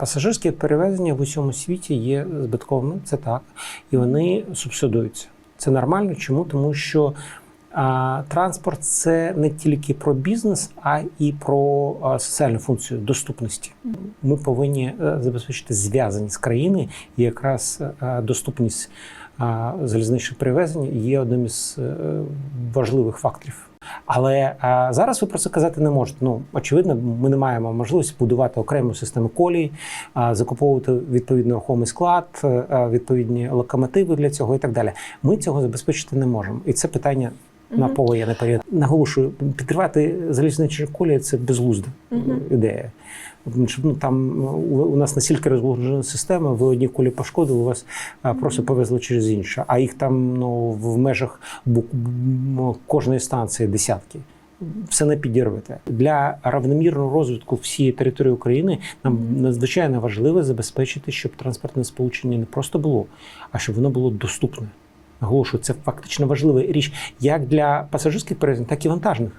Пасажирські перевезення в усьому світі є збитковими, це так, і вони субсидуються. Це нормально. Чому? Тому що а, транспорт це не тільки про бізнес, а і про а, соціальну функцію доступності. Ми повинні е, забезпечити зв'язаність країни, і якраз е, доступність а, залізничних перевезень є одним із е, важливих факторів. Але а, зараз ви про це казати не можете. Ну очевидно, ми не маємо можливості будувати окрему систему колій, а, закуповувати відповідний рухомий склад, е, а, відповідні локомотиви для цього і так далі. Ми цього забезпечити не можемо. І це питання на Мгм. повоєнний період. Наголошую, підривати залізничні колії це безглузда ідея. Ну, там у, нас настільки розголожена система, ви одні колі пошкодили, у вас просто повезли через інше. А їх там ну, в межах кожної станції десятки. Все не підірвете. Для равномірного розвитку всієї території України нам надзвичайно важливо забезпечити, щоб транспортне сполучення не просто було, а щоб воно було доступне. Наголошую, це фактично важлива річ як для пасажирських перевезень, так і вантажних.